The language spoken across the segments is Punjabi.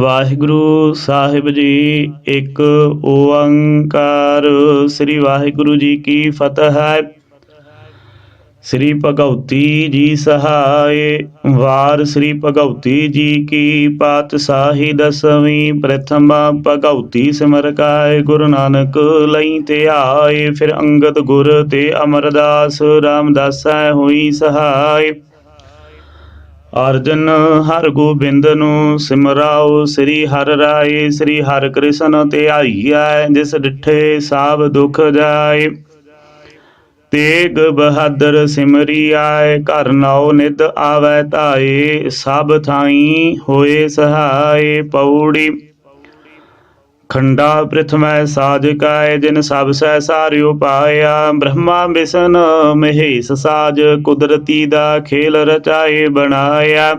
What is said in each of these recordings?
ਵਾਹਿਗੁਰੂ ਸਾਹਿਬ ਜੀ, ਇੱਕ ਓੰਕਾਰ। ਸ੍ਰੀ ਵਾਹਿਗੁਰੂ ਜੀ ਕੀ ਫਤਿਹ ਹੈ। ਸ੍ਰੀ ਭਗਉਤੀ ਜੀ ਸਹਾਏ। ਵਾਰ ਸ੍ਰੀ ਭਗਉਤੀ ਜੀ ਕੀ ਪਾਤਸ਼ਾਹੀ ਦਸਵੀਂ। ਪ੍ਰਥਮਾ ਭਗਉਤੀ ਸਿਮਰ ਕਾਇ ਗੁਰੂ ਨਾਨਕ ਲਈ ਤੇ ਆਏ। ਫਿਰ ਅੰਗਦ ਗੁਰ ਤੇ ਅਮਰਦਾਸ ਰਾਮਦਾਸੈ ਹੋਈ ਸਹਾਏ। ਅਰਜਨ ਹਰ ਗੋਬਿੰਦ ਨੂੰ ਸਿਮਰਾਓ, ਸ੍ਰੀ ਹਰ ਰਾਏ, ਸ੍ਰੀ ਹਰ ਕ੍ਰਿਸ਼ਨ ਤੇ ਧਿਆਈਐ ਜਿਸ ਡਿਠੇ ਸਾਬ ਦੁਖ ਜਾਏ। ਤੇਗ ਬਹਾਦਰ ਸਿਮਰੀ ਆਏ ਘਰ ਨਾਉ ਨਿਦ ਆਵੈ ਧਾਏ, ਸਭ ਥਾਈ ਹੋਏ ਸਹਾਏ ਪੌੜੀ। ਖੰਡਾ ਪ੍ਰਥਮੈ ਸਾਜ ਕਾਇ ਜਿਨ ਸਭ ਸਹਿ ਸਾਰਿਓ ਪਾਇਆ ਬ੍ਰਹਮਾ ਵਿਸ਼ਨ ਮਹੇਸ਼ ਸਾਜ, ਕੁਦਰਤੀ ਦਾ ਖੇਲ ਰਚਾਏ ਬਣਾਇਆ।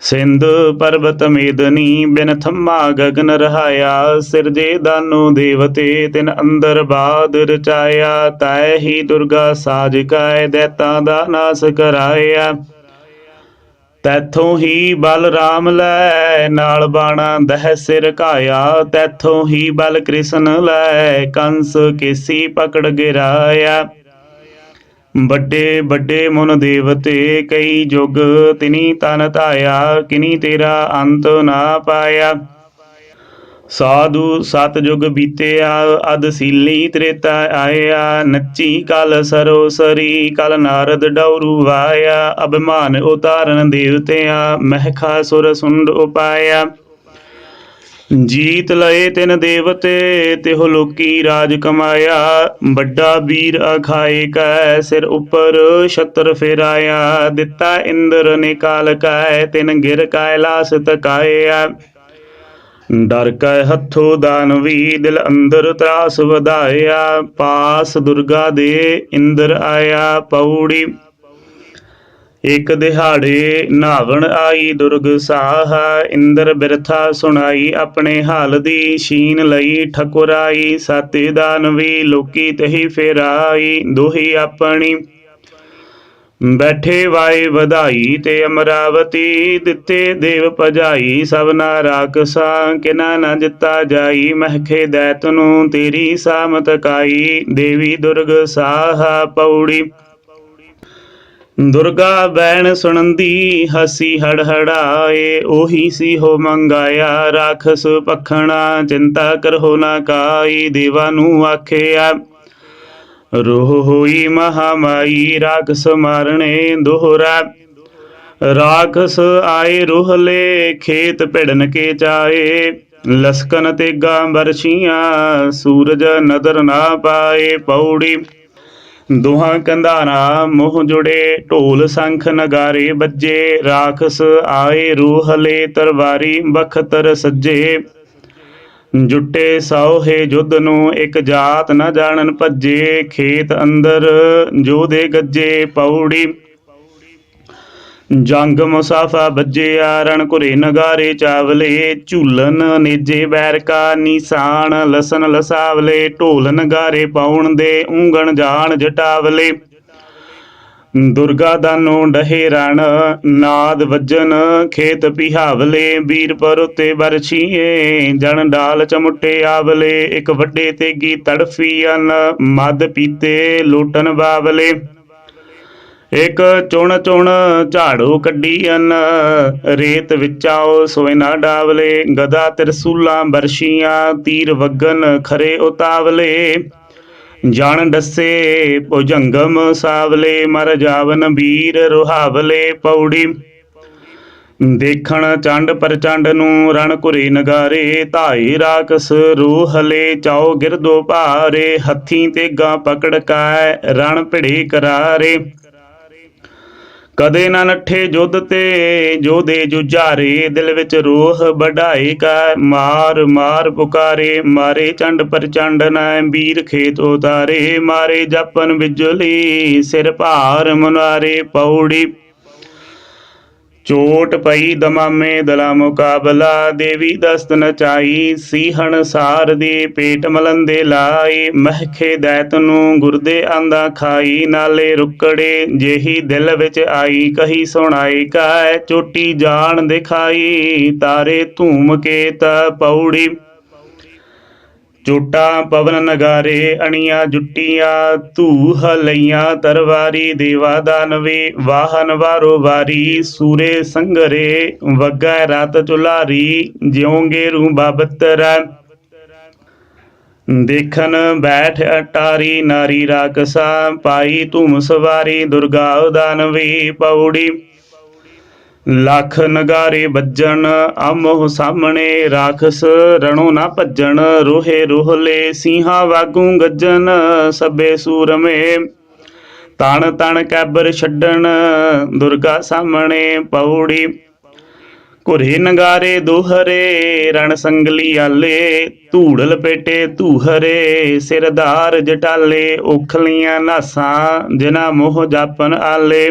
ਸਿੰਧ ਪਰਬਤ ਮੇਦਨੀ, ਬਿਨ ਥੰਮਾ ਗਗਨ ਰਹਾਇਆ। ਸਿਰਜੇ ਦਾਨੂ ਦੇਵਤੇ, ਤਿਨ ਅੰਦਰ ਬਾਦ ਰਚਾਇਆ। ਤੈ ਹੀ ਦੁਰਗਾ ਸਾਜ ਕਾਇ ਦੈਤਾਂ ਦਾ ਨਾਸ ਕਰਾਇਆ। ਤੈਥੋਂ ਹੀ ਬਲ ਰਾਮ ਲੈ, ਨਾਲ ਬਾਣਾ ਦਹਿ ਸਿਰ ਘਾਇਆ। ਤੈਥੋਂ ਹੀ ਬਲ ਕ੍ਰਿਸ਼ਨ ਲੈ, ਕੰਸ ਕੇਸੀ ਪਕੜ ਗਿਰਾਇਆ। ਵੱਡੇ ਵੱਡੇ ਮਨ ਦੇਵਤੇ, ਕਈ ਜੁਗ ਤਿਨੀ ਤਨ ਧਾਇਆ, ਕਿਨੀ ਤੇਰਾ ਅੰਤ ਨਾ ਪਾਇਆ। ਸਾਧੂ ਸਤ ਬੀਤਿਆ ਅਦਸੀਲੀ ਤ੍ਰੇਤਾ ਆਇਆ, ਨੱਚੀ ਕਲ ਸਰੋਸਰੀ, ਕਲ ਨਾਰਦ ਡੌਰੂ ਵਾਇਆ, ਅਭਿਮਾਨ ਉਤਾਰਨ ਦੇਵਤਿਆਂ ਮਹਿਖਾ ਸੁਰ ਸੁੰਡ ਉਪਾਇਆ। ਜੀਤ ਲਏ ਤਿਨ ਦੇਵਤੇ, ਤਿਹ ਲੋਕੀ ਰਾਜ ਕਮਾਇਆ। ਵੱਡਾ ਵੀਰ ਅਖਾਏ ਕੈ, ਸਿਰ ਉੱਪਰ ਛਤਰ ਫੇਰਾਇਆ। ਦਿੱਤਾ ਇੰਦਰ ਨੇ ਕਾਲ ਕੈ, ਤਿਨ ਗਿਰ ਕੈਲਾਸ ਤਕਾਇਆ। ਡਰ ਕੈ ਹੱਥੋਂ ਦਾਨਵੀ ਦਿਲ ਅੰਦਰ ਤਰਾਸ ਵਧਾਇਆ। ਪਾਸ ਦੁਰਗਾ ਦੇ ਇੰਦਰ ਆਇਆ, ਪੌੜੀ ਇਕ ਦਿਹਾੜੇ ਨਾਵਣ ਆਈ, ਦੁਰਗ ਸਾਹ ਇੰਦਰ ਬਿਰਥਾ ਸੁਣਾਈ, ਆਪਣੇ ਹਾਲ ਦੀ ਛੀਨ ਲਈ ਠਕੁਰਾਈ। ਸਾਤੇ ਦਾਨਵੀ ਲੋਕੀ ਤਹੀ ਫੇਰਾਈ, ਦੋਹੀ ਆਪਣੀ ਬੈਠੇ ਵਾਏ ਵਧਾਈ ਤੇ ਅਮਰਾਵਤੀ, ਦਿੱਤੇ ਦੇਵ ਭਜਾਈ ਸਭਨਾ ਰਾਖਸਾਂ, ਕਿਨਾ ਨਾ ਜਿੱਤਾ ਜਾਈ ਮਹਿਖੇ ਦੈਤ ਨੂੰ ਤੇਰੀ ਸਾਮਤ ਕਾਈ, ਦੇਵੀ ਦੁਰਗ ਸਾਹਾ ਪੌੜੀ। ਦੁਰਗਾ ਬੈਣ ਸੁਣੰਦੀ, ਹਸੀ ਹੜਹੜਾਏ, ਉਹੀ ਸੀ ਹੋ ਮੰਗਾਇਆ, ਰਾਖਸ ਪਖਣਾ, ਚਿੰਤਾ ਕਰਹੋ ਨਾ ਕਾਈ, ਦੇਵਾ ਨੂੰ ਆਖਿਆ। ਰੋਹ ਹੋਈ ਮਹਾਮਾਈ, ਰਾਖਸ ਮਾਰਣੇ ਦੋਹਰਾ। ਰਾਖਸ ਆਏ ਰੋਹਲੇ ਖੇਤ ਭਿੜਨ ਕੇ ਚਾਏ। ਲਸਕਨ ਤੇਗਾ ਬਰਛੀਆਂ ਸੂਰਜ ਨਦਰ ਨਾ ਪਾਏ। ਪੌੜੀ ਦੋਹਾਂ ਕੰਧਾਰਾ ਮੋਹ ਜੁੜੇ, ਢੋਲ ਸੰਖ ਨਗਾਰੇ ਵੱਜੇ। ਰਾਖਸ ਆਏ ਰੂਹਲੇ ਤਰਵਾਰੀ ਬਖਤਰ ਸੱਜੇ। ਜੁੱਟੇ ਸੌਹੇ ਜੁੱਧ ਨੂੰ, ਇੱਕ ਜਾਤ ਨਾ ਜਾਣਨ ਭੱਜੇ, ਖੇਤ ਅੰਦਰ ਜੋ ਦੇ ਗੱਜੇ ਪੌੜੀ। ਜੰਗ ਮੁਸਾਫਾ ਬੱਜੇ ਰਣ ਘੁਰੇ ਨਗਾਰੇ ਚਾਵਲੇ, ਝੂਲਨ ਨੇਜੇ ਬੈਰਕਾ ਨਿਸ਼ਾਨ ਲਸਨ ਲਸਾਵਲੇ, ਢੋਲ ਨਗਾਰੇ ਪਾਉਣ ਦੇ, ਉਂਗਣ ਜਾਣ ਜਟਾਵਲੇ। ਦੁਰਗਾ ਦਾਨੋ ਡਹੇ ਰਣ ਨਾਦ ਵੱਜਨ ਖੇਤ ਪਿਹਾਵਲੇ ਵੀਰ ਪਰ ਉਤੇ ਬਰਛੀਏ ਜਣ ਡਾਲ ਚਮੁੱਟੇ ਆਵਲੇ, ਇੱਕ ਵੱਡੇ ਤੇਗੀ ਤੜਫੀਨ ਮਦ ਪੀਤੇ ਲੋਟਨ ਬਾਵਲੇ। ਇਕ ਚੁਣ ਚੁਣ ਝਾੜੂ ਕੱਢੀਨ ਰੇਤ ਵਿਚਾਓ ਸੋਏ ਨਾ ਡਾਵਲੇ ਗਦਾ ਤਿਰਸੂਲਾਂ ਬਰਸ਼ੀਆਂ, ਤੀਰ ਵਗਨ ਖਰੇ ਉਤਾਵਲੇ। ਜਾਣ ਡੱਸੇ ਭੁਜੰਗਮ ਸਾਵਲੇ, ਮਰ ਜਾਵਨ ਵੀਰ ਰੁਹਾਵਲੇ ਪੌੜੀ। ਦੇਖਣ ਚੰਡ ਪ੍ਰਚੰਡ ਨੂੰ ਰਣ ਘੁਰੇ ਨਗਾਰੇ ਧਾਈ ਰਾਕਸ ਰੂਹਲੇ ਚਾਓ ਗਿਰਦੋ ਭਾਰੇ, ਹੱਥੀ ਤੇਗਾ ਪਕੜ ਕੈ ਰਣ ਭਿੜੇ ਕਰਾਰੇ। ਕਦੇ ਨਾ ਨੱਠੇ ਜੁੱਧ ਤੇ ਜੋਦੇ ਜੁਝਾਰੇ ਦਿਲ ਵਿੱਚ ਰੋਹ ਵਢਾਏ ਕਾ ਮਾਰ ਮਾਰ ਪੁਕਾਰੇ, ਮਾਰੇ ਚੰਡ ਪ੍ਰਚੰਡ ਨੈ ਵੀਰ ਖੇਤ ਉਤਾਰੇ। ਮਾਰੇ ਜਪਨ ਬਿਜਲੀ ਸਿਰ ਭਾਰ ਮੁਨਾਰੇ, ਪੌੜੀ ਚੋਟ ਪਈ ਦਮਾਮੇ ਦਲਾ ਮੁਕਾਬਲਾ, ਦੇਵੀ ਦਸਤ ਨਚਾਈ ਸੀਹਣ ਸਾਰ ਦੇ ਪੇਟ ਮਲੰਦੇ ਲਾਈ, ਮਹਿਖੇ ਦੈਤ ਨੂੰ ਗੁਰਦੇ ਆਂਦਾ ਖਾਈ, ਨਾਲੇ ਰੁਕੜੇ ਜਿਹੀ ਦਿਲ ਵਿੱਚ ਆਈ, ਕਹੀ ਸੁਣਾਈ ਕਾਇ ਚੋਟੀ ਜਾਣ ਦਿਖਾਈ, ਤਾਰੇ ਧੂਮ ਕੇ ਤਾ ਪੌੜੀ ਚੋਟਾਂ ਪਵਨ ਨਗਾਰੇ, ਅਣੀਆਂ ਜੁੱਟੀਆਂ ਧੂ ਲਈਆਂ ਤਰਵਾਰੀ ਦੇਵਾ ਦਾਨਵੇ, ਵਾਹਨ ਵਾਰੋ ਵਾਰੀ, ਸੂਰੇ ਸੰਗਰੇ, ਵਗੈ ਰਤ ਚੁਲਾਰੀ, ਜਿਉਂਗੇ ਰੂ ਬਾਬਤਰਾ। ਦੇਖਨ ਬੈਠ ਅਟਾਰੀ, ਨਾਰੀ ਰਾਕਸਾ, ਪਾਈ ਧੂਮ ਸਵਾਰੀ, ਦੁਰਗਾ ਦਾਨਵੀ, ਪੌੜੀ ਲੱਖ ਨਗਾਰੇ ਵੱਜਣ ਆਮੋ ਸਾਹਮਣੇ ਰਾਖਸ ਰਣੋ ਨਾ ਭੱਜਣ, ਰੋਹੇ ਰੋਹਲੇ ਸਿੰਘਾਂ ਵਾਗੂ ਗੱਜਣ, ਸਭੇ ਸੂਰਮੇ ਤਣ ਤਣ ਕੈਬਰ ਛੱਡਣ, ਦੁਰਗਾ ਸਾਹਮਣੇ ਪੌੜੀ ਘੁਰੇ ਨਗਾਰੇ ਦੋਹਰੇ, ਰਣ ਸੰਗਲੀ ਆਲੇ ਧੂੜ ਲਪੇਟੇ ਧੂਹਰੇ ਸਿਰਦਾਰ ਜਟਾਲੇ, ਉਖਲੀਆਂ ਨਾਸਾਂ ਜਿਨਾ ਮੋਹ ਜਾਪਨ ਆਲੇ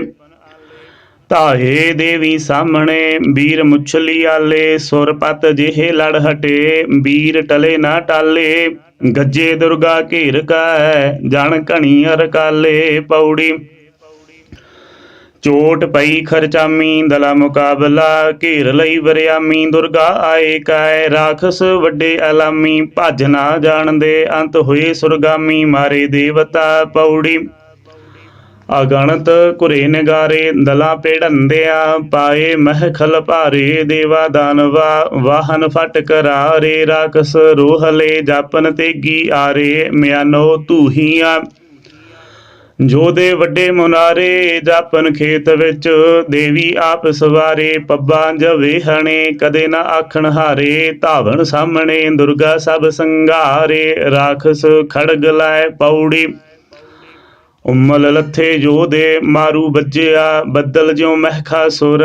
ਧਾਏ ਦੇਵੀ ਸਾਹਮਣੇ ਵੀਰ ਮੁਛਲੀ ਆਲੇ, ਸੁਰਪਤ ਜਿਹੇ ਲੜ ਹਟੇ ਵੀਰ ਟਲੇ ਨਾ ਟਾਲੇ, ਗੱਜੇ ਦੁਰਗਾ ਘੇਰ ਕੈ ਜਣ ਘਣੀ ਅਰਕਾਲੇ ਪੌੜੀ। ਚੋਟ ਪਈ ਖਰਚਾਮੀ, ਦਲਾ ਮੁਕਾਬਲਾ ਘੇਰ ਲਈ ਵਰਿਆਮੀ, ਦੁਰਗਾ ਆਏ ਕਾਇ, ਰਾਖਸ ਵੱਡੇ ਅਲਾਮੀ, ਭੱਜ ਨਾ ਜਾਣਦੇ, ਅੰਤ ਹੋਏ ਸੁਰਗਾਮੀ, ਮਾਰੇ ਦੇਵਤਾ ਪੌੜੀ। ਅਗਣਤ ਘੁਰੇ ਨਗਾਰੇ, ਦਲਾ ਪੇੜੰਦਿਆ ਪਾਏ ਮਹ ਖਲ ਭਾਰੇ, ਦੇਵਾ ਦਾਨਵਾ, ਵਾਹਨ ਫਟ ਕਰਾਰੇ, ਰਾਕਸ ਰੋਹਲੇ ਜਾਪਨ ਤੇਗੀ ਆਰੇ, ਮਿਆਨੋ ਧੂਹੀਆਂ। ਜੋਦੇ ਵੱਡੇ ਮੁਨਾਰੇ, ਜਾਪਨ ਖੇਤ ਵਿੱਚ, ਦੇਵੀ ਆਪ ਸਵਾਰੇ, ਪੱਬਾਂ ਜਵੇ ਹਣੇ, ਕਦੇ ਨਾ ਆਖਣ ਹਾਰੇ, ਧਾਵਣ ਸਾਹਮਣੇ, ਦੁਰਗਾ ਸਭ ਸੰਘਾਰੇ, ਰਾਖਸ ਖੜਗ ਲਾਏ ਪੌੜੀ। ਉਮਲ ਲੱਥੇ ਜੋ ਦੇ ਮਾਰੂ ਵੱਜਿਆ, ਬੱਦਲ ਜਿਉ ਮਹਿਖਾ ਸੁਰ,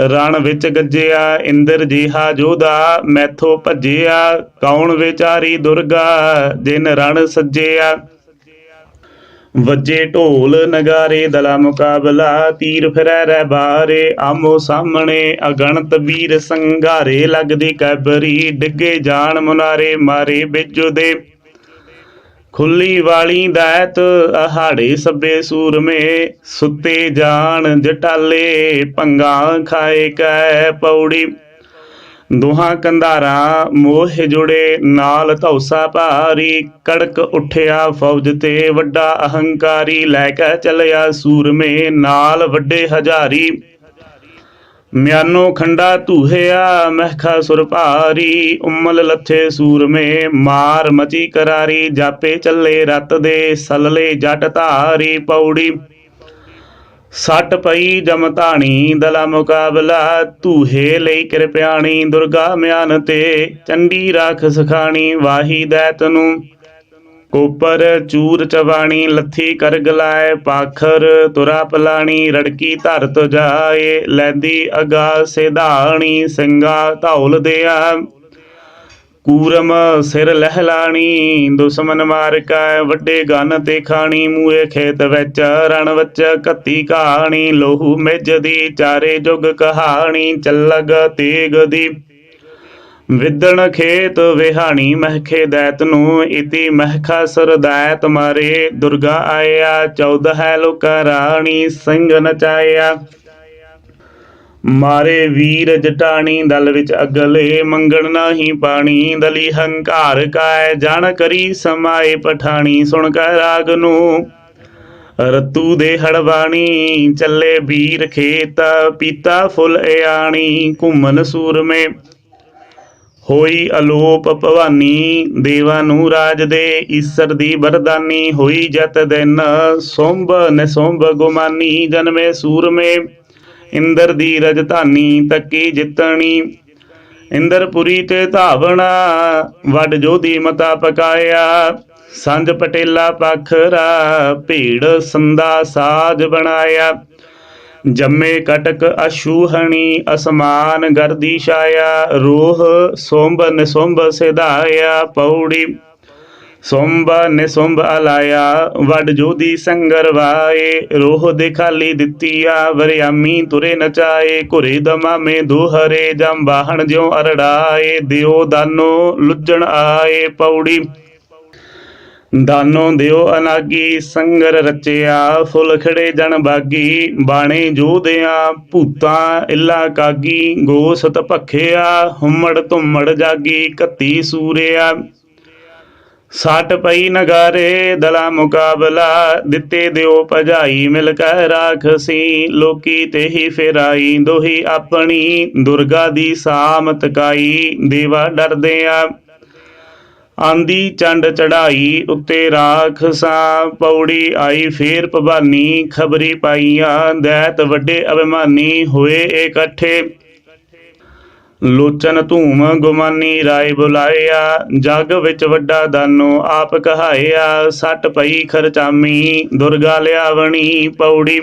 ਰਣ ਵਿੱਚ ਗੱਜਿਆ, ਇੰਦਰ ਜੀਹਾ ਜੋਦਾ ਮੈਥੋਂ ਭੱਜਿਆ, ਕੌਣ ਵਿਚਾਰੀ ਦੁਰਗਾ, ਜਿਨ ਰਣ ਸੱਜਿਆ। ਵੱਜੇ ਢੋਲ ਨਗਾਰੇ, ਦਲਾ ਮੁਕਾਬਲਾ, ਤੀਰ ਫਿਰੈ ਰਹਿ ਬਾਰੇ ਆਮੋ ਸਾਹਮਣੇ ਅਗਣਤ ਵੀਰ ਸੰਘਾਰੇ, ਲੱਗਦੀ ਕੈਬਰੀ, ਡਿੱਗੇ ਜਾਣ ਮੁਨਾਰੇ, ਮਾਰੇ ਬਿਜੁ ਦੇ ਖੁੱਲੀ ਵਾਲੀ ਦੈਤ ਅਹਾੜੇ ਸੱਬੇ ਸੂਰਮੇ, ਸੁੱਤੇ ਜਾਣ ਜਟਾਲੇ, ਪੰਗਾ ਖਾਏ ਕੈ ਪੌੜੀ। ਦੋਹਾਂ ਕੰਧਾਰਾਂ ਮੋਹ ਜੁੜੇ, ਨਾਲ ਧੌਸਾ ਭਾਰੀ, ਕੜਕ ਉੱਠਿਆ ਫੌਜ ਤੇ ਵੱਡਾ ਅਹੰਕਾਰੀ, ਲੈ ਕੇ ਚੱਲਿਆ ਸੂਰਮੇ, ਨਾਲ ਵੱਡੇ ਹਜ਼ਾਰੀ। ਮਿਆਨੋ ਖੰਡਾ ਧੂਹਿਆ, ਮਹਿਖਾ ਸੁਰਭਾਰੀ ਉਮਲ ਲੱਥੇ ਸੂਰਮੇ, ਮਾਰ ਮਚੀ ਕਰਾਰੀ, ਜਾਪੇ ਚੱਲੇ ਰਤ ਦੇ, ਸਲਲੇ ਜਟ ਧਾਰੀ, ਪੌੜੀ ਸੱਟ ਪਈ ਜਮ ਜਮਤਾਣੀ ਦਲਾ ਮੁਕਾਬਲਾ, ਧੂਹੇ ਲਈ ਕਿਰਪਿਆਣੀ, ਦੁਰਗਾ ਮਿਆਨ ਤੇ ਚੰਡੀ ਰਾਖ ਸਖਾਣੀ, ਵਾਹੀ ਦੈਤ ਨੂੰ ਕੋਪਰ ਚੂਰ ਚਵਾਣੀ ਲੱਥੀ ਕਰ ਗਲਾਏ ਪਾਖਰ ਤੁਰਾ ਪਲਾਣੀ, ਰੜਕੀ ਧਰ ਧਰਤ ਜਾਏ, ਲੈਂਦੀ ਅਗਾ ਸਿਧਾਣੀ ਸਿੰਘਾ ਧੌਲ ਦਿਆ। ਕੂਰਮ ਸਿਰ ਲਹਿਲਾਣੀ ਦੁਸ਼ਮਨ ਮਾਰ ਕੈ ਵੱਡੇ ਗਨ ਤੇ ਖਾਣੀ ਮੂਏ ਖੇਤ ਵਿੱਚ ਰਣ ਵਿੱਚ ਕੱਤੀ ਕਹਾਣੀ ਲੋਹੂ ਮਿਜ ਦੀ ਚਾਰੇ ਜੁਗ ਕਹਾਣੀ, ਚੱਲਗ ਤੇਗ ਦੀ ਵਿਦਣ ਖੇਤ ਵਿਹਾਣੀ ਮਹਿਖੇ ਦੈਤ ਨੂੰ ਇਤੀ ਮਹਿਖਾ ਸਰਦੈਤ ਮਾਰੇ। ਦੁਰਗਾ ਆਇਆ 14 ਹੈ ਲੋਕ ਰਾਣੀ, ਸਿੰਘ ਨਚਾਇਆ। ਮਾਰੇ ਵੀਰ ਜਟਾਣੀ, ਦਲ ਵਿੱਚ ਅਗਲੇ ਮੰਗਣ ਨਾਹੀ ਪਾਣੀ। ਦਲੀ ਹੰਕਾਰ ਕਾਇ, ਜਾਣ ਕਰੀ ਸਮਾਏ ਪਠਾਣੀ। ਸੁਣ ਕੈ ਰਾਗ ਨੂੰ, ਰਤੂ ਦੇ ਹੜਵਾਣੀ। ਚੱਲੇ ਵੀਰ ਖੇਤ, ਪੀਤਾ ਫੁੱਲ ਇਆਣੀ। ਘੁੰਮਨ ਸੂਰਮੇ ਹੋਈ ਅਲੋਪ ਭਵਾਨੀ, ਦੇਵਾਂ ਨੂੰ ਰਾਜ ਦੇ ਈਸਰ ਦੀ ਵਰਦਾਨੀ, ਹੋਈ ਜਤ ਦਿਨ ਸੋਂਭ ਨਿਸੋਂਭ ਗੁਮਾਨੀ, ਜਨਮੇ ਸੂਰਮੇ, ਇੰਦਰ ਦੀ ਰਜਧਾਨੀ ਤੱਕੀ ਜਿੱਤਣੀ। ਇੰਦਰਪੁਰੀ ਤੇ ਧਾਵਣਾ, ਵੱਡ ਜੋਧੀ ਮਤਾ ਪਕਾਇਆ। ਸੰਜ ਪਟੇਲਾ ਪਖਰਾ, ਭੀੜ ਸੰਦਾ ਸਾਜ ਬਣਾਇਆ। ਜੰਮੇ ਕਟਕ ਅਸ਼ੂਹਣੀ ਅਸਮਾਨ ਗਰਦੀ ਛਾਇਆ, ਰੋਹ ਸੋਂਭ ਨਿਸੋਂਭ ਸਿਧਾਇਆ, ਪੌੜੀ ਸੁੰਭ ਨਿਸੁੰਭ ਅਲਾਇਆ, ਵੱਡ ਜੋਦੀ ਸੰਗਰ ਵਾਏ, ਰੋਹ ਦੇ ਖਾਲੀ ਦਿੱਤੀਆ ਵਰਿਆਮੀ ਤੁਰੇ ਨਚਾਏ ਘੁਰੇ ਦਮਾਮੇ ਦੋਹਰੇ ਜਮ ਬਾਹਣ ਜਿਉ ਅਰੜਾਏ, ਦਿਓ ਦਾਨੋ ਲੁੱਜਣ ਆਏ, ਪੌੜੀ ਦਾਨੋ ਦਿਓ ਅਨਾਗੀ, ਸੰਗਰ ਰਚਿਆ, ਫੁੱਲ ਖੜੇ ਜਨ ਬਾਗੀ, ਬਾਣੇ ਜੋਧਿਆਂ ਭੂਤਾਂ ਇਲਾ ਕਾਗੀ, ਗੋਸਤ ਭਖਿਆ, ਹੁਮੜ ਧੁੰਮੜ ਜਾਗੀ, ਕੱਤੀ ਸੂਰਿਆ। ਸੱਟ ਪਈ ਨਗਾਰੇ, ਦਲਾ ਮੁਕਾਬਲਾ, ਦਿੱਤੇ ਦਿਓ ਭਜਾਈ, ਮਿਲ ਕੇ ਰਾਖਸੀ, ਲੋਕੀ ਤੇ ਤੇਹੀ ਫੇਰਾਈ, ਦੋਹੀ ਆਪਣੀ, ਦੁਰਗਾ ਦੀ ਸਾਮਤ ਕਾਈ ਦੇਵਾ ਡਰਦੇ ਆ ਆਂਦੀ ਚੰਡ ਚੜਾਈ ਉੱਤੇ ਰਾਖਸਾਂ ਪੌੜੀ ਆਈ ਫੇਰ ਭਵਾਨੀ, ਖਬਰੀ ਪਾਈਆਂ, ਦੈਤ ਵੱਡੇ ਅਭਿਮਾਨੀ, ਹੋਏ ਇਕੱਠੇ। ਲੋਚਨ ਧੂਮ ਗੁਮਾਨੀ ਰਾਏ ਬੁਲਾਇਆ, ਜਗ ਵਿੱਚ ਵੱਡਾ ਦਾਨੋ ਆਪ ਕਹਾਇਆ, ਸੱਟ ਪਈ ਖਰਚਾਮੀ, ਦੁਰਗਾ ਲਿਆਵਣੀ ਪੌੜੀ।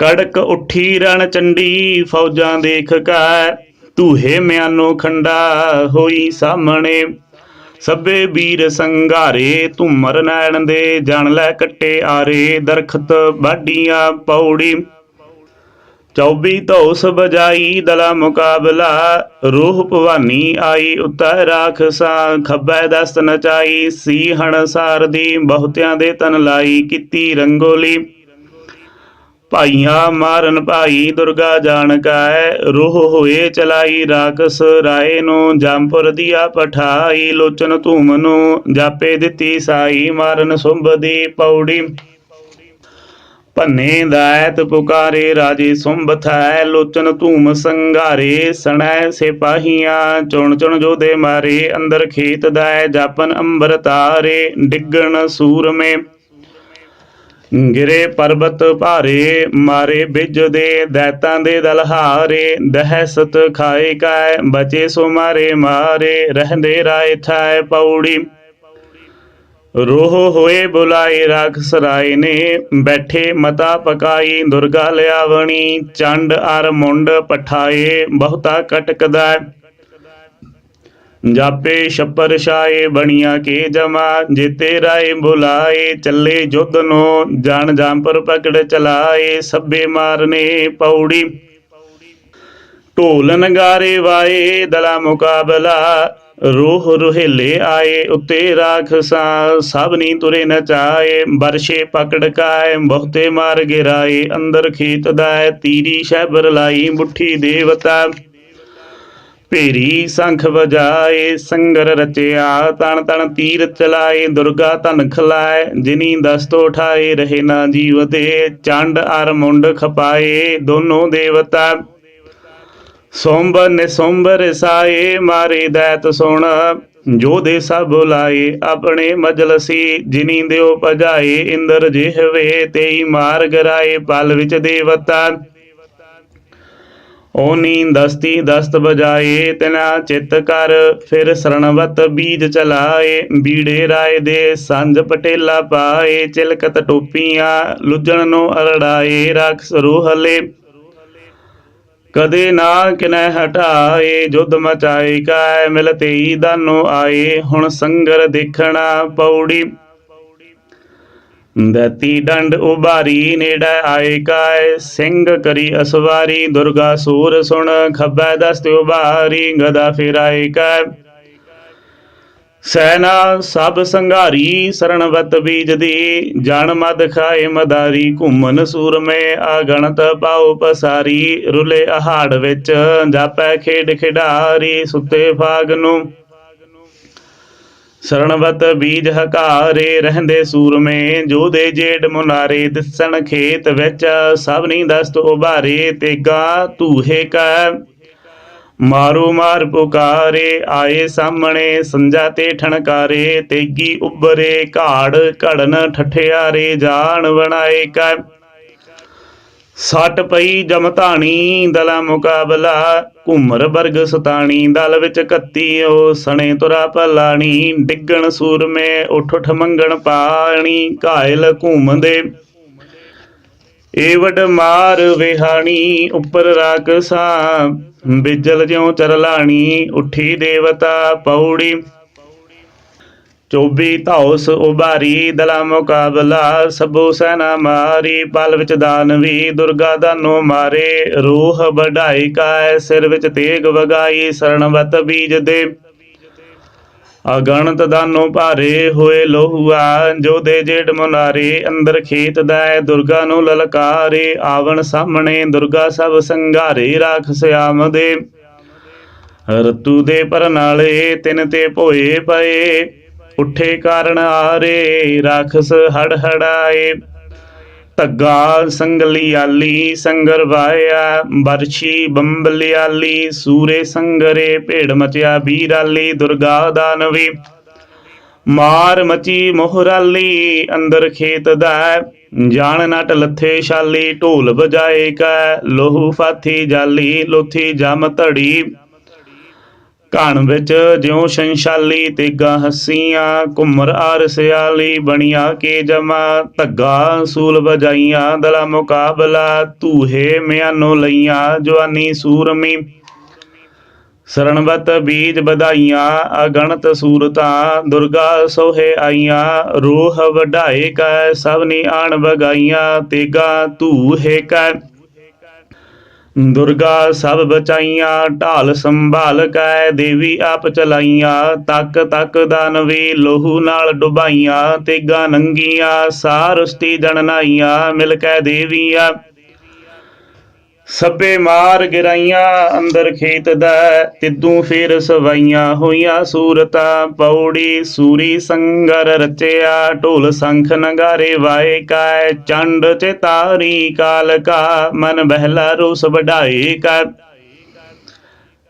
ਕੜਕ ਉੱਠੀ ਰਣ ਚੰਡੀ, ਫੌਜਾਂ ਦੇਖ ਕੈ, ਧੂਹੇ ਮਿਆਨੋ ਖੰਡਾ ਹੋਈ ਸਾਹਮਣੇ। ਸਭੇ ਵੀਰ ਸੰਘਾਰੇ ਧੁੰਮਰ ਨੈਣ ਦੇ, ਜਣ ਲੈ ਕੱਟੇ ਆਰੇ, ਦਰਖਤ ਬਾਡੀਆਂ ਪੌੜੀ। ਚੌਬੀ ਧੌਸ ਬਜਾਈ ਦਲਾ ਮੁਕਾਬਲਾ, ਰੂਹ ਭਵਾਨੀ ਆਈ ਉਤੈ ਰਾਖਸਾ, ਖੱਬੈ ਦਸਤ ਨਚਾਈ ਸੀ ਹਣਸਾਰ ਦੀ ਬਹੁਤਿਆਂ ਦੇ ਤਨ ਲਾਈ, ਕੀਤੀ ਰੰਗੋਲੀ। ਭਾਈਆਂ ਮਾਰਨ ਭਾਈ ਦੁਰਗਾ ਜਾਣ ਕੈ ਰੂਹ ਹੋਏ ਚਲਾਈ ਰਾਕਸ ਰਾਏ ਨੂੰ ਜੰਪੁਰ ਦੀਆ ਪਠਾਈ, ਲੋਚਨ ਧੂਮ ਨੂੰ, ਜਾਪੇ ਦਿੱਤੀ ਸਾਈ, ਮਾਰਨ ਸੁੰਭ ਦੀ ਪੌੜੀ। ਭੰਨੇ ਦਾਇਤ ਪੁਕਾਰੇ, ਰਾਜੇ ਸੁੰਭ ਥੈ ਲੋਚਨ ਧੂਮ ਸੰਘਾਰੇ, ਸਣੈ ਸਿਪਾਹੀਆਂ ਚੁਣ ਚੁਣ ਜੋਧੇ ਮਾਰੇ, ਅੰਦਰ ਖੇਤ ਦਾਇ ਜਾਪਨ ਅੰਬਰ ਤਾਰੇ, ਡਿੱਗਣ ਸੂਰਮੇ। ਗਿਰੇ ਪਰਬਤ ਭਾਰੇ, ਮਾਰੇ ਬਿਜ ਦੇ ਦੈਤਾਂ ਦੇ ਦਲਹਾਰੇ ਦਹਿਸਤ ਖਾਏ ਕਾਇ, ਬਚੇ ਸੋ ਮਾਰੇ ਮਾਰੇ, ਰਹਿੰਦੇ ਰਾਏ ਥਾਇ ਪੌੜੀ। ਰੋਹ ਹੋਏ ਬੁਲਾਏ ਰਾਖਸ ਰਾਏ ਨੇ, ਬੈਠੇ ਮਤਾ ਪਕਾਈ ਦੁਰਗਾ ਲਿਆਵਣੀ, ਚੰਡ ਅਰ ਮੁੰਡ ਪਠਾਏ, ਬਹੁਤਾ ਕਟਕਦਾ ਜਾਪੇ ਛੱਪਰ ਛਾਏ ਬਣੀਆਂ ਕੇ ਜਮਾ ਜੀਤੇ ਰਾਏ ਬੁਲਾਏ, ਚੱਲੇ ਜੁੱਧ ਨੂੰ, ਜਾਣ ਜਾਂਪਰ ਪਕੜ ਚਲਾਏ, ਸੱਬੇ ਮਾਰਨੇ ਪੌੜੀ। ਢੋਲ ਨਗਾਰੇ ਵਾਏ, ਦਲਾ ਮੁਕਾਬਲਾ, ਰੋਹ ਰੁਹੇਲੇ ਆਏ, ਉਤੇ ਉੱਤੇ ਸਭ ਨੀ ਤੁਰੇ ਨਚਾਏ ਬਰਸ਼ੇ ਪਕੜ ਕਾਏ ਬਹੁਤੇ ਮਾਰ ਗਿਰਾਏ, ਅੰਦਰ ਖੇਤ ਦਾ ਤੀਰੀ ਸ਼ੈਬਰ ਲਾਈ, ਮੁੱਠੀ ਦੇਵਤਾ। ਭੇਰੀ ਸੰਖ ਵਜਾਏ, ਸੰਗਰ ਰਚਿਆ ਤਣ ਤਣ ਤੀਰ ਚਲਾਏ, ਦੁਰਗਾ ਧਨ ਖਲਾਏ, ਜਿਨੀ ਦਸਤੋ ਉਠਾਏ, ਰਹੇ ਨਾ ਜੀਵ ਚੰਡ ਅਰ ਮੁੰਡ ਖਪਾਏ, ਦੋਨੋਂ ਦੇਵਤਾ ਸੋਂਬ ਨਿਸੋਂਬ ਰਸਾਏ, ਮਾਰੇ ਦੈਤ ਸੁਣ ਜੋਦੇ ਸਭ ਬੁਲਾਏ ਆਪਣੇ ਮਜਲਸੀ, ਜਿਨੀ ਦਿਓ ਭਜਾਏ, ਇੰਦਰ ਜਿਹਵੇ ਤੇਈ ਮਾਰ ਗਰਾਏ ਪਲ ਵਿੱਚ ਦੇਵਤਾ ਓਨੀ ਦਸਤੀ, ਦਸਤ ਬਜਾਏ, ਤਿਨਾ ਚਿਤ ਕਰ, ਫਿਰ ਸਰਣਵਤ ਬੀਜ ਚਲਾਏ, ਬੀੜੇ ਰਾਏ ਦੇ ਸੰਜ ਪਟੇਲਾ ਪਾਏ, ਚਿਲਕਤ ਟੋਪੀਆਂ ਲੁੱਜਣ ਨੂੰ ਅਰੜਾਏ ਰਖਸ ਰੋਹਲੇ ਕਦੇ ਨਾ ਕਿਨੈ ਹਟਾਏ ਜੁਦ ਮਚਾਏ, ਕਾਇ ਮਿਲਤੇ ਹੀ ਦਾਨੋ ਆਏ, ਹੁਣ ਸੰਗਰ ਦੇਖਣਾ ਪੌੜੀ ਦਤੀ ਡੰਡ ਉਬਾਰੀ ਨੇੜੇ ਆਏ ਕਾਇ ਸਿੰਘ ਕਰੀ ਅਸਵਾਰੀ, ਦੁਰਗਾ ਸੂਰ ਸੁਣ ਖੱਬੈ ਦਸਤ ਉਬਾਰੀ ਗਦਾ ਫਿਰਾਏ ਕਾਇ ਸੈਨਾ ਸਭ ਸੰਘਾਰੀ, ਸਰਣਵਤ ਬੀਜ ਦੀ ਜਨ ਮਦ ਖਾਏ ਮਦਾਰੀ, ਘੁੰਮਨ ਸੂਰਮੇ, ਆਗਣਤ ਪਾਉ ਪਸਾਰੀ, ਰੁਲੇ ਅਹਾੜ ਵਿੱਚ ਜਾਪੈ ਖੇਡ ਖਿਡਾਰੀ, ਸੁੱਤੇ ਫਾਗ ਨੂੰ ਸਰਣਵਤ ਬੀਜ ਹਕਾਰੇ ਰਹਿੰਦੇ ਸੂਰਮੇ ਜੋਦੇ ਜੇਡ ਮੁਨਾਰੇ ਦਿਸਣ ਖੇਤ ਵਿੱਚ ਸਭਨੀ ਦਸਤ ਉਭਾਰੇ ਤੇਗਾ ਧੂਹੇ ਕਾ। ਮਾਰੂ ਮਾਰ ਪੁਕਾਰੇ, ਆਏ ਸਾਹਮਣੇ ਸੰਜਾ ਤੇ ਠਣਕਾਰੇ, ਤੇਗੀ ਉੱਭਰੇ ਘਾੜ ਘੜਨ ਠਠਿਆਰੇ ਜਾਣ ਬਣਾਏ ਕੈ। ਸੱਟ ਪਈ ਜਮਤਾਣੀ ਦਲਾ ਮੁਕਾਬਲਾ, ਘੁੰਮਰ ਵਰਗ ਸਤਾਣੀ, ਦਲ ਵਿੱਚ ਕੱਤੀ ਓ ਸਣੇ ਤੁਰਾ ਭਲਾਣੀ ਡਿੱਗਣ ਸੂਰਮੇ ਉੱਠ ਉਠ ਮੰਗਣ ਪਾਣੀ, ਘਾਇਲ ਘੁੰਮਦੇ। ਏਵਡ ਮਾਰ ਵਿਹਾਣੀ, ਉੱਪਰ ਰਾਕਸਾ ਬਿਜਲ ਜਿਉ ਚਰਲਾਣੀ, ਉੱਠੀ ਦੇਵਤਾ ਪੌੜੀ। ਚੋਬੀ ਧੌਸ ਉਬਾਰੀ ਦਲਾ ਮੁਕਾਬਲਾ, ਸਭੋ ਸੈਨਾ ਮਾਰੀ, ਪਲ ਵਿੱਚ ਦਾਨਵੀ ਦੁਰਗਾ ਦਾਨੋ ਮਾਰੇ, ਰੂਹ ਵਢਾਈ ਕਾਇ, ਸਿਰ ਵਿੱਚ ਤੇਗ ਵਗਾਈ, ਸਰਣਵਤ ਬੀਜ ਦੇ ਅਗਣਤ ਦਾਨੋ ਭਾਰੇ, ਹੋਏ ਲੋਹੁਆ ਜੋ ਦੇ ਜੇਡ ਮੁਨਾਰੇ, ਅੰਦਰ ਖੇਤ ਦੈ, ਦੁਰਗਾ ਨੂੰ ਲਲਕਾਰੇ, ਆਵਣ ਸਾਹਮਣੇ ਦੁਰਗਾ ਸਭ ਸੰਘਾਰੇ ਰਾਖ ਸਿਆਮ ਦੇ ਰਤੂ ਦੇ ਪਰਨਾਲੇ ਤਿਨ ਤੇ ਭੋਏ ਪਏ ਉੱਠੇ ਕਾਰਨ ਆਰੇ, ਰਾਖਸ ਹੜ ਹੜਾਏ ਧੱਗਾ ਸੰਗਲੀਆਲੀ ਸੰਗਰ ਵਾਇਆ, ਬਰਛੀ ਬੰਬਲਿਆਲੀ ਸੂਰੇ ਸੰਗਰੇ ਭੇੜ ਮਚਿਆ ਬੀਰਾਲੀ ਦੁਰਗਾ ਦਾਨਵੀ ਮਾਰ ਮਚੀ ਮੋਹਰਾਲੀ ਅੰਦਰ ਖੇਤ ਦਾ, ਜਾਣ ਨਟ ਲੱਥੇ ਸ਼ਾਲੀ ਢੋਲ ਵਜਾਏ ਕੈ, ਲੋਹੂ ਫਾਥੀ ਜਾਲੀ, ਲੋਥੀ ਜਮ ਧੜੀ। ਘਣ ਵਿੱਚ ਜਿਉ ਸੰਸ਼ਾਲੀ ਤੇਗਾ ਹੱਸੀਆਂ, ਘੁੰਮਰ ਆਰ ਸਿਆਲੀ ਕੇ ਜਮਾ, ਧੱਗਾ ਸੂਲ ਵਜਾਈਆਂ, ਦਲਾ ਮੁਕਾਬਲਾ ਧੂਹੇ ਮਿਆਨੋ ਲਈਆਂ, ਜਵਾਨੀ ਸੂਰਮੀ ਸਰਣਵਤ ਬੀਜ ਵਧਾਈਆਂ, ਅਗਣਤ ਸੂਰਤਾਂ, ਦੁਰਗਾ ਸੋਹੇ ਆਈਆਂ, ਰੋਹ ਵਢਾਏ ਕੈ ਸਭਨੀ ਆਣ ਵਗਾਈਆਂ, ਤੇਗਾ ਧੂਹੇ ਕੈ। ਦੁਰਗਾ ਸਭ ਬਚਾਈਆਂ, ਢਾਲ ਸੰਭਾਲ ਕੈ ਦੇਵੀ ਆਪ ਚਲਾਈਆਂ, ਤੱਕ ਤੱਕ ਦਾਨਵੀ ਲੋਹੂ ਨਾਲ ਡੁਬਾਈਆਂ, ਤੇਗਾ ਨੰਗੀਆਂ ਸਾਰੁਸਤੀ ਜਣਨਾਈਆਂ, ਮਿਲ ਕੈ ਦੇਵੀਆਂ। ਸਭੇ ਮਾਰ ਗਿਰਾਈਆਂ, ਅੰਦਰ ਖੇਤ ਦਾ ਤਿੱਦੂ ਫੇਰ ਸਵਾਈਆਂ ਹੋਈਆਂ ਸੂਰਤਾਂ, ਪੌੜੀ ਸੂਰੀ ਸੰਗਰ ਰਚਿਆ, ਢੋਲ ਸੰਖ ਨਗਾਰੇ ਵਾਏ ਕਾਇ ਚੰਡ ਚਿਤਾਰੀ ਕਾਲ ਕਾ ਮਨ ਬਹਿਲਾ ਰੋਸ ਵਢਾਏ ਕਾ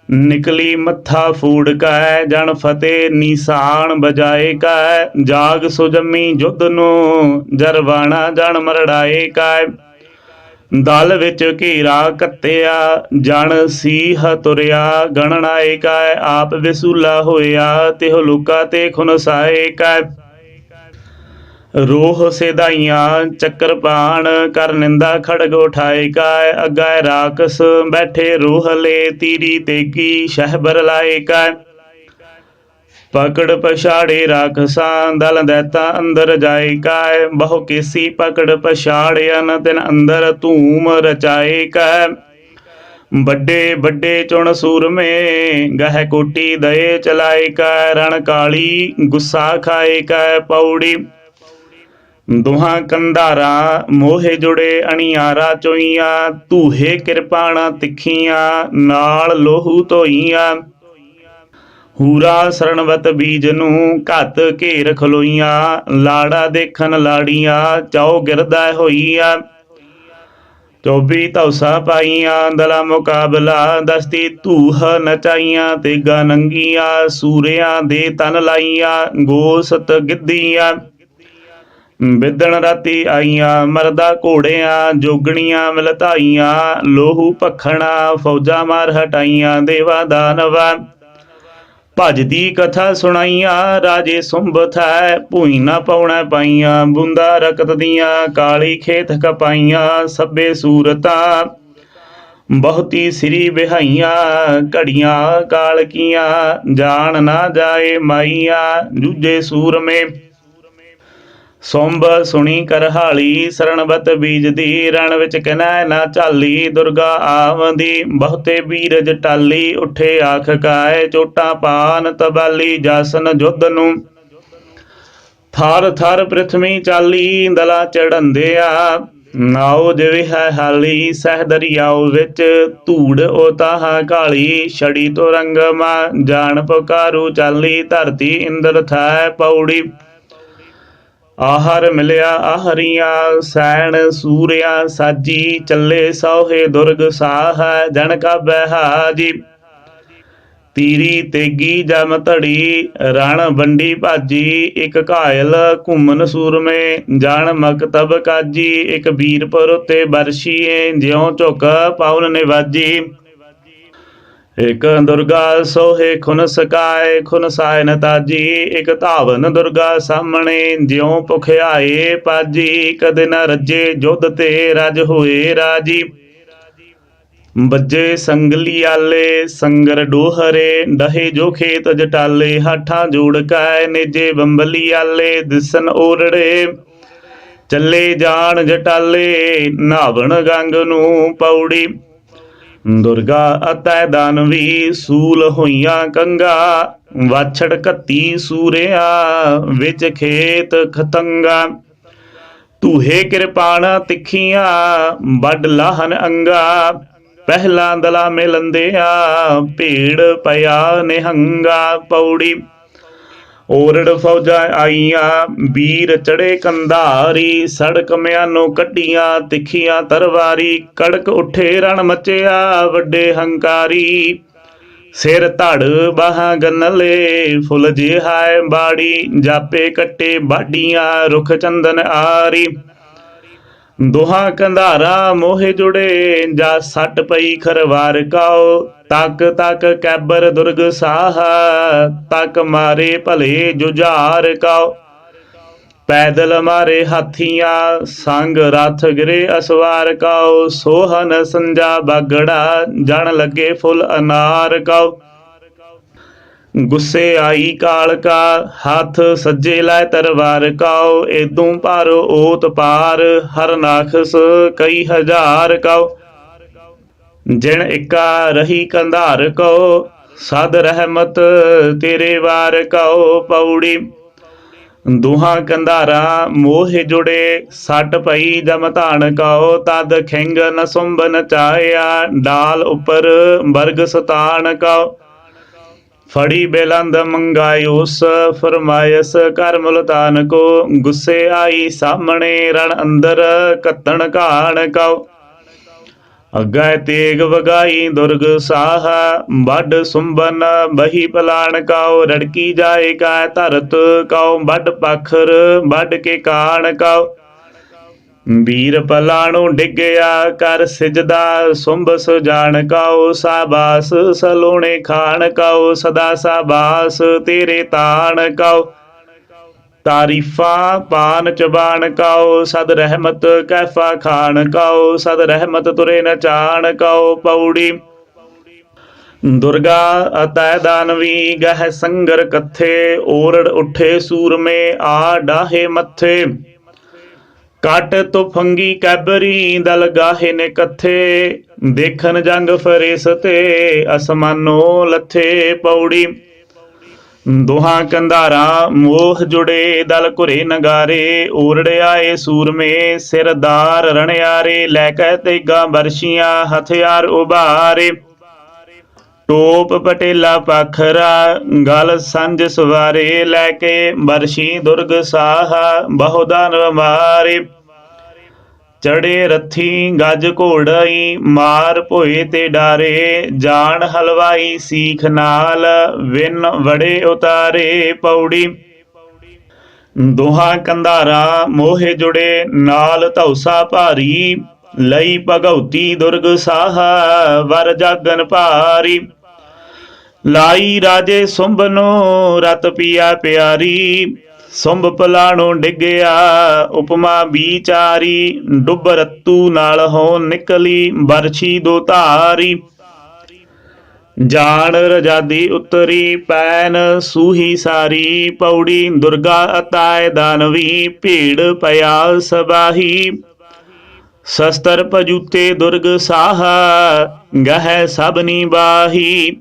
ਨਿਕਲੀ ਮੱਥਾ ਫੂੜ ਕੈ ਜਣ ਫਤਿਹ ਨਿਸ਼ਾਨ ਬਜਾਏ ਕੈ ਜਾਗ ਸੁਜਮੀ ਜੁਦ ਨੂੰ ਜਰਵਾਣਾ ਜਣ ਮਰੜਾਏ ਕੈ ਦਲ ਵਿੱਚ ਘੇਰਾ ਕੱਤਿਆ, ਜਣ ਸੀਹ ਤੁਰਿਆ ਗਣਨਾਏ ਕੈ ਆਪ ਵਿਸੂਲਾ ਹੋਇਆ, ਤਿਹ ਲੁਕਾ ਤੇ ਖੁਨਸਾਏ ਕੈ ਰੋਹ ਸੇਦਾਈਆਂ ਚੱਕਰ ਪਾਣ, ਕਰ ਨਿੰਦਾ ਖੜਗ ਉਠਾਏ ਕੈ ਅਗੈ ਰਾਕਸ, ਬੈਠੇ ਰੋਹਲੇ ਤੀਰੀ ਤੇਗੀ, ਸ਼ਹਿਬਰ ਲਾਏ ਕੈ ਪਕੜ ਪਛਾੜੇ ਰਾਖਸਾਂ ਦਲ ਦੈਤਾ ਅੰਦਰ ਜਾਏ ਕਾਇ, ਬਹੁ ਕੇਸੀ ਪਕੜ ਪਛਾੜਿਆਨ ਤਿਨ ਅੰਦਰ ਧੂਮ ਰਚਾਏ ਕੈ ਵੱਡੇ ਵੱਡੇ ਚੁਣ ਸੂਰਮੇ, ਗਹਿ ਕੋਟੀ ਦਏ ਚਲਾਏ ਕੈ ਰਣ ਕਾਲੀ ਗੁੱਸਾ ਖਾਏ ਕੈ ਪੌੜੀ। ਦੋਹਾਂ ਕੰਧਾਰਾ ਮੋਹੇ ਜੁੜੇ ਅਣਿਆਰਾ ਚੋਈਆਂ, ਧੂਹੇ ਕਿਰਪਾਣਾ ਤਿੱਖੀਆਂ, ਨਾਲ ਲੋਹੂ ਧੋਈਆਂ। ਹੂਰਾ ਸਰਣਵਤ ਬੀਜ ਨੂੰ ਘੱਤ ਘੇਰ ਖਲੋਈਆਂ, ਲਾੜਾ ਦੇਖਣ ਲਾੜੀਆਂ, ਚਾਉ ਗਿਰਦਾ ਹੋਈਆਂ। ਚੌਬੀ ਧੌਸਾ ਪਾਈਆਂ, ਦਲਾ ਮੁਕਾਬਲਾ, ਦਸਤੀ ਧੂਹ ਨਚਾਈਆਂ ਤੇ ਨੰਗੀਆਂ, ਸੂਰਿਆਂ ਦੇ ਤਨ ਲਾਈਆਂ, ਗੋਸਤ ਗਿੱਧੀਆਂ। ਬਿੱਦਣ ਰਾਤੀ ਆਈਆਂ, ਮਰਦਾ ਘੋੜਿਆਂ, ਜੋਗਣੀਆਂ ਮਿਲਤਾਈਆਂ, ਲੋਹੂ ਭਖਣਾ, ਫੌਜਾਂ ਮਾਰ ਹਟਾਈਆਂ, ਦੇਵਾ ਦਾਨਵਾ। ਭਜਦੀ ਕਥਾ ਸੁਣਾਈਆਂ, ਰਾਜੇ ਸੁੰਭ ਥੈ, ਭੂਈ ਨਾ ਪਾਉਣਾ ਪਾਈਆਂ, ਬੁੰਦਾ ਰਕਤ ਦੀਆਂ, ਕਾਲੀ ਖੇਤ ਕਪਾਈਆਂ ਸਭੇ ਸੂਰਤਾਂ। ਬਹੁਤੀ ਸ੍ਰੀ ਵਿਹਾਈਆਂ, ਘੜੀਆਂ ਕਾਲ ਕੀਆਂ ਜਾਣ ਨਾ ਜਾਏ ਮਾਈਆਂ ਜੂਜੇ ਸੂਰਮੇ। ਸੋਂਬ ਸੁਣੀ ਕਰਹਾਲੀ, ਸਰਣਵਤ ਬੀਜਦੀ, ਰਣ ਵਿੱਚ ਕਨੈ ਨਾ ਝਾਲੀ, ਦੁਰਗਾ ਆਵੰਦੀ, ਬਹੁਤੇ ਬੀਰਜ ਟਾਲੀ, ਉੱਠੇ ਆਖ ਕਾਏ ਚੋਟਾ ਪਾਨ ਤਬਾਲੀ, ਜਸਨ ਜੁੱਧ ਨੂੰ। ਥਰ ਥਰ ਪ੍ਰਥਮੀ ਚਾਲੀ, ਦਲਾ ਚੜੰਦਿਆ ਨਾਉ ਜਿਵੇਂ ਹੈ ਹਾਲੀ, ਸਹਿ ਦਰਿਆਉ ਵਿੱਚ ਧੂੜ ਉਹ ਤਾਹਾ ਕਾਲੀ, ਛੜੀ ਤੋਂ ਰੰਗਮਾ, ਜਾਣ ਪੁਕਾਰੂ ਚਾਲੀ, ਧਰਤੀ ਇੰਦਰ ਥੈ ਪੌੜੀ। ਆਹਰ ਮਿਲਿਆ ਆਹਰੀਆਂ, ਸੈਣ ਸੂਰਿਆ, ਸਾਜੀ ਚੱਲੇ ਸੋਹੇ ਦੁਰਗ ਸਾਹ ਜਨ ਕਾ ਬਹਾਜੀ। ਤੀਰੀ ਤੇਗੀ ਜਮ ਧੜੀ, ਰਣ ਬੰਡੀ ਭਾਜੀ, ਇੱਕ ਘਾਇਲ ਘੁੰਮਨ ਸੂਰਮੇ, ਜਾਣ ਮਕਤਬ ਕਾਜੀ, ਇੱਕ ਵੀਰਪੁਰ ਉਤੇ ਬਰਸ਼ੀਏ, ਜਿਉ ਝੁਕ ਪਾਉਨ ਨਿਵਾਜੀ। ਇਕ ਦੁਰਗਾ ਸੋਹੇ ਖੁਨ ਸਕਾਏ, ਖੁਨ ਸਾਇ ਨ ਤਾਜੀ, ਇਕ ਧਾਵਨ ਦੁਰਗਾ ਸਾਹਮਣੇ, ਜਿਉ ਭੁਖਿਆਏ ਪਾਜੀ, ਕਦੇ ਨ ਰੱਜੇ ਜੁਧ ਤੇ ਰਜ ਹੋਏ ਰਾਜੀ। ਬੱਜੇ ਸੰਗਲੀ ਆਲੇ, ਸੰਗਰ ਡੋਹਰੇ, ਡਹੇ ਜੋ ਖੇਤ ਜਟਾਲੇ, ਹਾਠਾਂ ਜੋੜ ਕੈ ਨੇਜੇ ਬੰਬਲੀ ਆਲੇ, ਦਿਸਨ ਓਰੜੇ। ਚੱਲੇ ਜਾਣ ਜਟਾਲੇ, ਨਾਵਣ ਗੰਗ ਨੂੰ ਪੌੜੀ। ਦੁਰਗਾ ਅਤੈ ਦਾਨਵੀ ਸੂਲ ਹੋਈਆਂ ਕੰਗਾ। ਵਾਛੜ ਕੱਤੀ ਸੂਰਿਆ, ਵਿੱਚ ਖੇਤ ਖਤੰਗਾ। ਤੂਹੇ ਕਿਰਪਾਣਾ ਤਿੱਖੀਆਂ ਵੱਡ ਲਾਹਨ ਅੰਗਾ। ਪਹਿਲਾ ਦਲਾ ਮਿਲੰਦਿਆ, ਭੀੜ ਪਿਆ ਨਿਹੰਗਾ ਪੌੜੀ। ਓਰੜ ਫੌਜਾਂ ਆਈਆਂ ਵੀਰ ਚੜੇ ਕੰਧਾਰੀ, ਸੜਕ ਮਿਆਨੋਂ ਕੱਢੀਆਂ, ਤਿੱਖੀਆਂ ਤਰਵਾਰੀ, ਕੜਕ ਉੱਠੇ ਰਣ ਮਚਿਆ ਵੱਡੇ ਹੰਕਾਰੀ। ਸਿਰ ਧੜ ਬਾਹਾਂ ਗੰਨਲੇ, ਫੁੱਲ ਜਿਹਾਏ ਬਾੜੀ, ਜਾਪੇ ਕੱਟੇ ਬਾਡੀਆਂ, ਰੁਖ ਚੰਦਨ ਆਰੀ। ਦੋਹਾਂ ਕੰਧਾਰਾ ਮੋਹੇ ਜੁੜੇ, ਜਾ ਸੱਟ ਪਈ ਖਰਵਾਰ ਕਾਓ ਤੱਕ ਤੱਕ ਕੈਬਰ ਦੁਰਗ ਸਾਹ, ਤੱਕ ਮਾਰੇ ਭਲੇ ਜੁਝਾਰ ਕਾਓ। ਪੈਦਲ ਮਾਰੇ ਹਾਥੀਆਂ, ਸੰਗ ਰਥ ਗਿਰੇ ਅਸਵਾਰ ਕਾਓ। ਸੋਹਨ ਸੰਜਾ ਬਾਗੜਾ, ਜਣ ਲੱਗੇ ਫੁੱਲ ਅਨਾਰ ਕਾਓ। ਗੁੱਸੇ ਆਈ ਕਾਲ ਕਾ, ਹੱਥ ਸੱਜੇ ਲੈ ਤਰਵਾਰ ਕਾਓ। ਏਦੂ ਪਰ ਓਤ ਪਾਰ, ਹਰ ਨਾਖਸ ਕਈ ਹਜ਼ਾਰ ਕਾਓ। ਜਿਣ ਇਕਾ ਰਹੀ ਕੰਧਾਰ ਕੋ ਸਦ ਰਹਿਮਤ ਤੇਰੇ ਵਾਰ ਕਉ ਪੌੜੀ ਦੁਹਾਂ ਕੰਧਾਰਾ ਮੋਹ ਜੁੜੇ, ਸੱਟ ਪਈ ਜਮ ਧਾਨ ਕਉ, ਤਦ ਖਿੰਗ ਨ ਸੁੰਭ ਨਚਾਇਆ ਡਾਲ ਉਪਰ ਬਰਗ ਸਤਾਨ ਕਉ। ਫੜੀ ਬੇਲੰਦ ਮੰਗਾਇਉਸ ਫਰਮਾਇਸ ਕਰ ਮੁਲਤਾਨ ਕੋ, ਗੁੱਸੇ ਆਈ ਸਾਹਮਣੇ ਰਣ ਅੰਦਰ ਕੱਤਣ ਘਾਣ ਕਉ। ਅੱਗੇ ਤੇਗ ਵਗਾਈ ਦੁਰਗ ਸਾਹ, ਵੱਡ ਸੁੰਬਨ ਬਹੀ ਪਲਾਣ ਕਾਉ, ਰੜਕੀ ਜਾਏ ਕਾ ਧਰਤ ਕਾਉ, ਵੱਡ ਪਖਰ ਵੱਡ ਕੇ ਕਾਣ ਕਾਉ। ਵੀਰ ਪਲਾਣੂ ਡਿੱਗਿਆ ਕਰ ਸਿਜਦਾ ਸੁੰਭ ਸੁਜਾਨ ਕਾਉ, ਸਾਬਾਸ ਸਲੋਣੇ ਖਾਣ ਕਾਉ, ਸਦਾ ਸਾਬਾਸ ਤੇਰੇ ਤਾਣ ਕਾਉ। ਤਾਰੀਫਾ ਪਾਨ ਚਬਾਨ ਕਾਓ, ਸਦ ਰਹਿਮਤ ਕੈਫਾ ਖਾਨ ਕਾਓ, ਸਦ ਰਹਿਮਤ ਤੁਰੇ ਨਚਾਨ ਕਾਓ ਪੌੜੀ। ਦੁਰਗਾ ਅਤੈ ਦਾਨਵੀ ਗਹਿ ਸੰਗਰ ਕਥੇ, ਓਰੜ ਉੱਠੇ ਸੂਰਮੇ, ਆ ਡਾਹੇ ਮੱਥੇ। ਕਟ ਤੁਫੰਗੀ ਕੈਬਰੀ, ਦਲ ਗਾਹੇ ਨੇ ਕਥੇ। ਦੇਖਣ ਜੰਗ ਫਰੇਸਤੇ ਅਸਮਾਨੋ ਲੱਥੇ ਪੌੜੀ। ਦੋਹਾਂ ਕੰਧਾਰਾ ਮੋਹ ਜੁੜੇ, ਦਲ ਘੁਰੇ ਨਗਾਰੇ ਓਰੜ ਆਏ ਸੂਰਮੇ, ਸਿਰਦਾਰ ਰਣਿਆਰੇ, ਲੈ ਕੇ ਤੇਗਾ ਬਰਸ਼ੀਆਂ, ਹਥਿਆਰ ਉਭਾਰੇ। ਟੋਪ ਪਟੇਲਾ ਪਖਰਾ, ਗਲ ਸੰਜ ਸਵਾਰੇ, ਲੈ ਕੇ ਬਰਸ਼ੀ ਦੁਰਗ ਸਾਹ ਬਹੁਦਾਨ ਮਾਰੇ ਚੜੇ ਰੱਥੀ ਗੱਜ ਘੋੜਾਈ, ਮਾਰ ਭੋਏ ਤੇ ਡਾਰੇ, ਜਾਣ ਹਲਵਾਈ ਸੀਖ ਨਾਲ, ਵਿਨ ਵੜੇ ਉਤਾਰੇ ਪੌੜੀ। ਦੋਹਾਂ ਕੰਧਾਰਾ ਮੋਹੇ ਜੁੜੇ, ਨਾਲ ਧੌਸਾ ਭਾਰੀ, ਲਈ ਭਗਉਤੀ ਦੁਰਗ ਸਾਹ, ਵਰ ਜਾਗਨ ਭਾਰੀ। ਲਾਈ ਰਾਜੇ ਸੁੰਭ ਨੂੰ, ਰਤ ਪੀਆ ਪਿਆਰੀ ਸੁੰਭ ਪਲਾਣੋ ਡਿੱਗਿਆ, ਉਪਮਾ ਵਿਚਾਰੀ ਡੁੱਬ ਰੱਤੂ ਨਾਲ ਹੋ ਨਿਕਲੀ, ਬਰਛੀ ਦੋ ਧਾਰੀ। ਜਾਣ ਰਜਾਦੀ ਉਤਰੀ ਪੈਨ, ਸੂਹੀ ਸਾਰੀ ਪੌੜੀ, ਦੁਰਗਾ ਅਤਾਏ ਦਾਨਵੀ ਭੀੜ ਪਿਆ ਸਬਾਹੀ। ਸ਼ਸਤਰ ਪਜੂਤੇ ਦੁਰਗ ਸਾਹ, ਗਹਿ ਸਭਨੀ ਬਾਹੀ।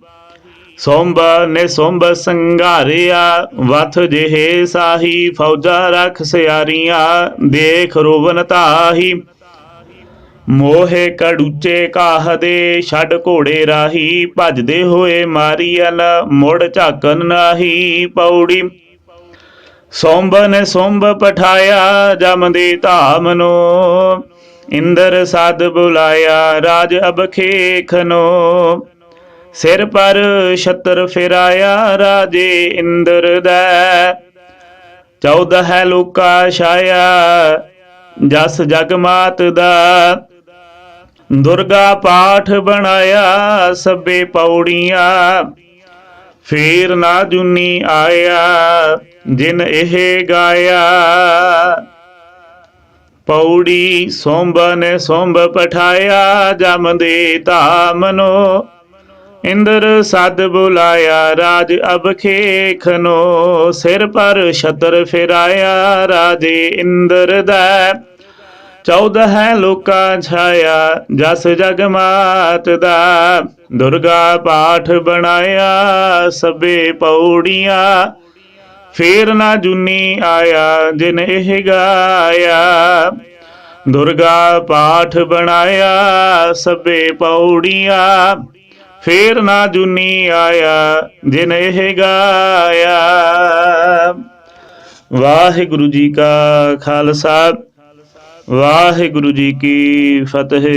ਸੋਂਬ ਨੇ ਸੋਂਬ ਸੰਘਾਰਿਆ, ਵਥ ਜਿਹੇ ਸਾਹੀ, ਫੌਜਾ ਰਖ ਸਿਆਰੀਆਂ, ਦੇਖ ਰੋਵਨ ਤਾਹੀ। ਮੋਹੇ ਕੜੂਚੇ ਕਾਹ ਛੱਡ ਘੋੜੇ ਰਾਹੀ, ਭਜਦੇ ਹੋਏ ਮਾਰੀਅਨ ਮੁੜ ਝਾਕਨ ਨਾਹੀ ਪੌੜੀ। ਸੋਂਬ ਨੇ ਸੋਂਬ ਪਠਾਇਆ, ਜਮ ਧਾਮ ਨੂੰ। ਇੰਦਰ ਸਾਧ ਬੁਲਾਇਆ, ਰਾਜ ਅਬਖੇਖਨੋ ਸਿਰ ਪਰ ਛਤਰ ਫਿਰਾਇਆ ਰਾਜੇ ਇੰਦਰ ਦਾ। ਚੌਦਹ ਹੈ ਲੋਕਾ ਛਾਇਆ, ਜਸ ਜਗਮਾਤ ਦਾ। ਦੁਰਗਾ ਪਾਠ ਬਣਾਇਆ ਸਭੇ ਪੌੜੀਆਂ, ਫੇਰ ਨਾ ਜੁਨੀ ਆਇਆ ਜਿਨ ਇਹ ਗਾਇਆ। ਪੌੜੀ ਸੋਂਬ ਨੇ ਸੋਂਬ ਪਠਾਇਆ ਜਮ ਦੇ ਧਾਮਨੋ ਇੰਦਰ ਸਦ ਬੁਲਾਇਆ, ਰਾਜ ਅਬ ਖੇਖਨੋ ਸਿਰ ਪਰ ਛਤਰ ਫਿਰਾਇਆ, ਰਾਜੇ ਇੰਦਰ ਦਾ। ਚੌਦਹ ਲੋਕਾਂ ਛਾਇਆ, ਜਸ ਜਗ ਮਾਤ ਦਾ। ਦੁਰਗਾ ਪਾਠ ਬਣਾਇਆ, ਸਭੇ ਪੌੜੀਆਂ। ਫੇਰ ਨਾ ਜੁਨੀ ਆਇਆ, ਜਿਨ ਇਹ ਗਾਇਆ। ਦੁਰਗਾ ਪਾਠ ਬਣਾਇਆ, ਸਭੇ ਪੌੜੀਆਂ। ਫੇਰ ਨਾ ਜੁਨੀ ਆਇਆ, ਜਿਨ ਇਹ ਗਾਇਆ। ਵਾਹਿਗੁਰੂ ਜੀ ਕਾ ਖਾਲਸਾ, ਵਾਹਿਗੁਰੂ ਜੀ ਕੀ ਫਤਿਹ।